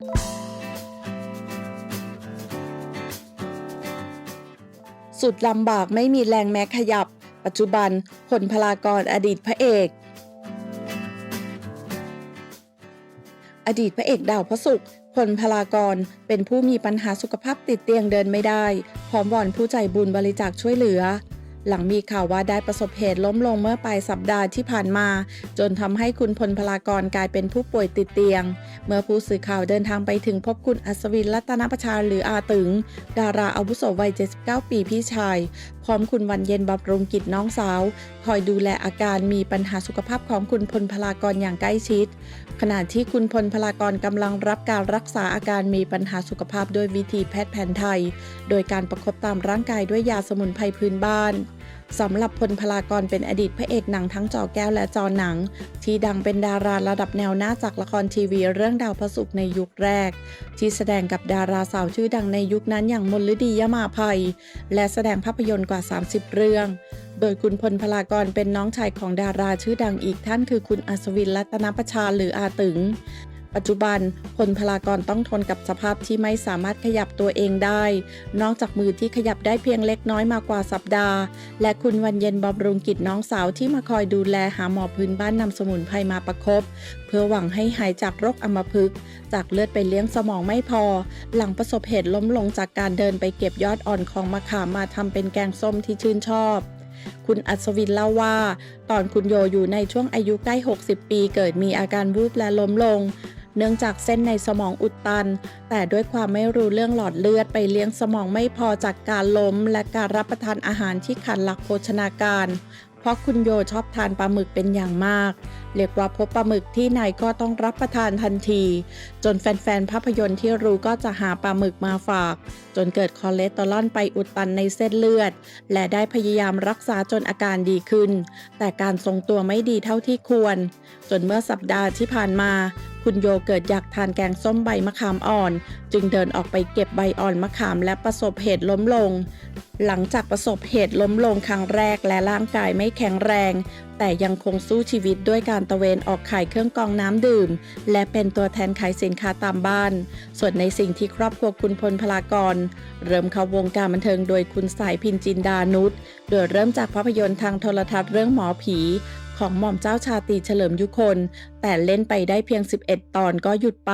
สุดลำบากไม่มีแรงแม้ขยับ ปัจจุบันพลพลากรอดีตพระเอก อดีตพระเอกดาวพระศุกร์พลพลากรเป็นผู้มีปัญหาสุขภาพติดเตียงเดินไม่ได้ พร้อมวอนผู้ใจบุญบริจาคช่วยเหลือ หลังมีข่าวว่าได้ประสบเหตุล้มลงเมื่อปลายสัปดาห์ที่ผ่านมา จนทำให้คุณพลพลากรกลายเป็นผู้ป่วยติดเตียง เมื่อผู้สื่อข่าวเดินทางไปถึงพบคุณอัศวินรัตนประชาหรืออาตึง ดาราอาวุโสวัย 79 ปีพี่ชาย พร้อมคุณวันเย็นบำรุงกิจน้องสาว คอยดูแลอาการมีปัญหาสุขภาพของคุณพลพลากรอย่างใกล้ชิด ขณะที่คุณพลพลากรกำลังรับการรักษาอาการมีปัญหาสุขภาพด้วยวิธีแพทย์แผนไทย โดยการประคบตามร่างกายด้วยยาสมุนไพรพื้นบ้าน สำหรับพลพลากรเป็นอดีตพระเอกหนังทั้งจอแก้วและจอหนัง ที่ดังเป็นดาราระดับแนวหน้าจากละครทีวีเรื่องดาวพระศุกร์ในยุคแรก ที่แสดงกับดาราสาวชื่อดังในยุคนั้นอย่างมลฤดียมาภัย และแสดงภาพยนตร์กว่า 30 เรื่อง โดยคุณพลพลากรเป็นน้องชายของดาราชื่อดังอีกท่านคือคุณอัศวินรัตนประชาหรืออาตึง ปัจจุบันพลพลากรต้องทนกับสภาพที่ไม่สามารถขยับตัวเองได้ นอกจากมือที่ขยับได้เพียงเล็กน้อยมากกว่าสัปดาห์ และคุณวันเย็นบำรุงกิจน้องสาวที่มาคอยดูแลหาหมอพื้นบ้านนำสมุนไพรมาประคบเพื่อหวังให้หายจากโรคอัมพฤกษ์จากเลือดไปเลี้ยงสมองไม่พอ หลังประสบเหตุล้มลงจากการเดินไปเก็บยอดอ่อนของมะขามมาทำเป็นแกงส้มที่ชื่นชอบคุณอัศวินเล่าว่า ตอนคุณโยอยู่ในช่วงอายุใกล้ 60 ปีเกิดมีอาการวูบและล้มลง เนื่องจากเส้นในสมองอุดตัน แต่ด้วยความไม่รู้เรื่องหลอดเลือดไปเลี้ยงสมองไม่พอจากการล้ม และการรับประทานอาหารที่ขาดหลักโภชนาการ เพราะคุณโยชอบทานปลาหมึกเป็นอย่างมาก เรียกว่าพบปลาหมึกที่ไหนก็ต้องรับประทานทันที จนแฟนๆภาพยนตร์ที่รู้ก็จะหาปลาหมึกมาฝาก จนเกิดคอเลสเตอรอลไปอุดตันในเส้นเลือด และได้พยายามรักษาจนอาการดีขึ้น แต่การทรงตัวไม่ดีเท่าที่ควร จนเมื่อสัปดาห์ที่ผ่านมา คุณโยเกิดอยากทานแกงส้มใบมะขามอ่อน จึงเดินออกไปเก็บใบอ่อนมะขามและประสบเหตุล้มลง หลังจากประสบเหตุล้มลงครั้งแรกและร่างกายไม่แข็งแรง แต่ยังคงสู้ชีวิตด้วยการตะเวนออกขายเครื่องกรองน้ำดื่ม และเป็นตัวแทนขายสินค้าตามบ้าน ส่วนในสิ่งที่ครอบครัวคุณพลพลากร เริ่มเข้าวงการบันเทิงโดยคุณสายพินจินดานุชโดยเริ่มจากภาพยนตร์ทางโทรทัศน์เรื่องหมอผี ของหม่อมเจ้าชาตรีเฉลิมยุคน แต่เล่นไปได้เพียง 11 ตอนก็หยุดไป